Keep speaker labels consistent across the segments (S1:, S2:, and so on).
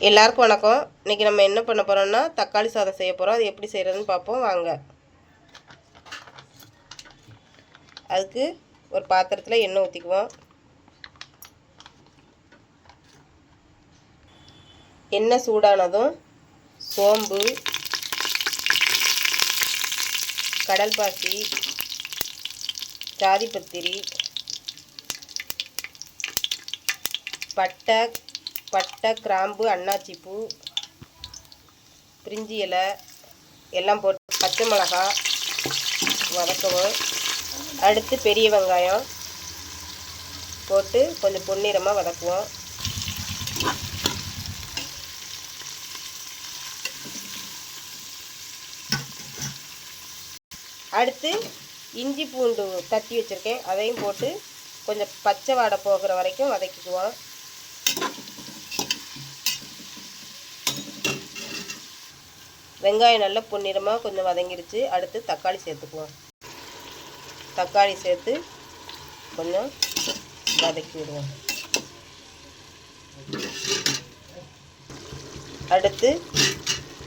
S1: எல்லாருக்கும் வணக்கம். இன்றைக்கி நம்ம என்ன பண்ண போகிறோம்னா தக்காளி சாதம் செய்ய போகிறோம் அது எப்படி செய்கிறதுன்னு பார்ப்போம். வாங்க. அதுக்கு ஒரு பாத்திரத்தில் எண்ணெய் ஊற்றிக்குவோம் எண்ணெய் சூடானதும் சோம்பு கடல் பாசி ஜாதிபத்திரி பட்டை பட்டை கிராம்பு அன்னாச்சி பூ பிரிஞ்சி இலை எல்லாம் போட்டு பச்சை மிளகா வதக்கவும். அடுத்து பெரிய வெங்காயம் போட்டு கொஞ்சம் பொன்னிறமாக வதக்குவோம். அடுத்து இஞ்சி பூண்டு தட்டி வச்சுருக்கேன். அதையும் போட்டு கொஞ்சம் பச்சை வாடை போகிற வரைக்கும் வதக்கிக்குவோம். வெங்காயம் நல்லா பொன்னிறமாக கொஞ்சம் வதங்கிடுச்சு அடுத்து தக்காளி சேர்த்துக்குவோம். தக்காளி சேர்த்து கொஞ்சம் வதக்கி விடுவோம். அடுத்து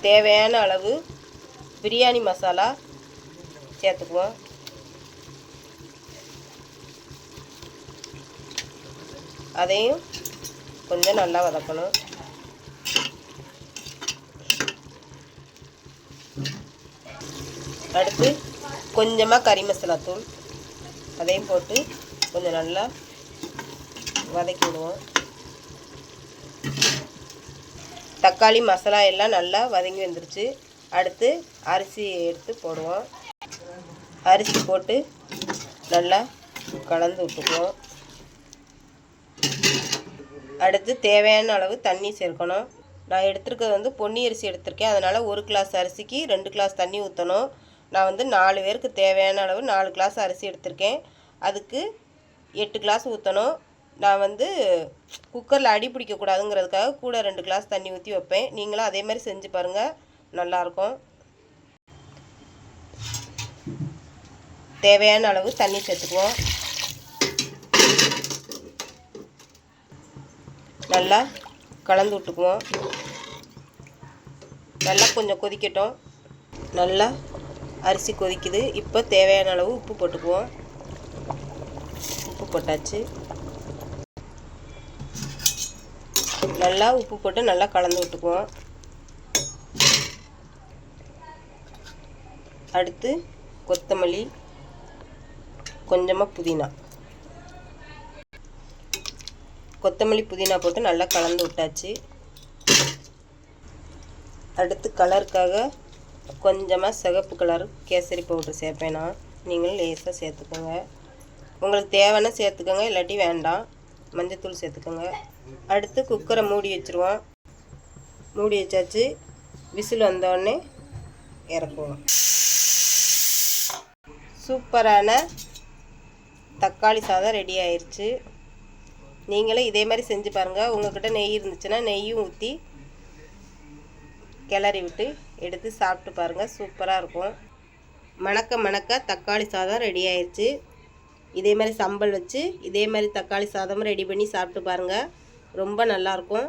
S1: தேவையான அளவு பிரியாணி மசாலா சேர்த்துக்குவோம். அதையும் கொஞ்சம் நல்லா வதக்கணும். அடுத்து கொஞ்சமாக கறி மசாலா தூள். அதையும் போட்டு கொஞ்சம் நல்லா வதக்கி விடுவோம். தக்காளி மசாலா எல்லாம் நல்லா வதங்கி வந்துருச்சு. அடுத்து அரிசி எடுத்து போடுவோம். அரிசி போட்டு நல்லா கலந்து விட்டுக்குவோம். அடுத்து தேவையான அளவு தண்ணி சேர்க்கணும். நான் எடுத்துருக்கிறது வந்து பொன்னி அரிசி எடுத்திருக்கேன். அதனால் ஒரு கிளாஸ் அரிசிக்கு ரெண்டு கிளாஸ் தண்ணி ஊற்றணும் நான் வந்து நாலு பேருக்கு தேவையான அளவு நாலு கிளாஸ் அரிசி எடுத்திருக்கேன். அதுக்கு எட்டு கிளாஸ் ஊற்றணும் நான் வந்து குக்கரில் அடி பிடிக்கக்கூடாதுங்கிறதுக்காக கூட ரெண்டு கிளாஸ் தண்ணி ஊற்றி வைப்பேன். நீங்களும் அதே மாதிரி செஞ்சு பாருங்கள் நல்லாயிருக்கும் தேவையான அளவு தண்ணி சேர்த்துக்குவோம். நல்லா கலந்து விட்டுக்குவோம். நல்லா கொஞ்சம் கொதிக்கட்டும். நல்லா அரிசி கொதிக்குது. இப்போ தேவையான அளவு உப்பு போட்டுக்குவோம். உப்பு போட்டாச்சு. நல்லா உப்பு போட்டு நல்லா கலந்து விட்டுக்குவோம். அடுத்து கொத்தமல்லி கொஞ்சமாக புதினா. கொத்தமல்லி புதினா போட்டு நல்லா கலந்து விட்டாச்சு. அடுத்து கலருக்காக கொஞ்சமாக சிகப்பு கலர் கேசரி பவுடர் சேர்ப்பேன்? நான் நீங்களும் லேசாக சேர்த்துக்கோங்க. உங்களுக்கு தேவைன்னா சேர்த்துக்கோங்க இல்லாட்டி வேண்டாம். மஞ்சத்தூள் சேர்த்துக்கோங்க. அடுத்து குக்கரை மூடி வச்சுருவோம். மூடி வச்சாச்சு. விசில் வந்தோடனே இறக்குவோம். சூப்பரான தக்காளி சாதம் ரெடி ஆயிடுச்சு நீங்களும் இதே மாதிரி செஞ்சு பாருங்கள் உங்கள்கிட்ட நெய் இருந்துச்சுன்னா நெய்யும் ஊற்றி கிளறி விட்டு எடுத்து சாப்பிட்டு பாருங்கள் சூப்பராக இருக்கும். மணக்க மணக்க தக்காளி சாதம் ரெடி ஆயிடுச்சு இதே மாதிரி சம்பல் வச்சு இதே மாதிரி தக்காளி சாதமும் ரெடி பண்ணி சாப்பிட்டு பாருங்கள் ரொம்ப நல்லாயிருக்கும்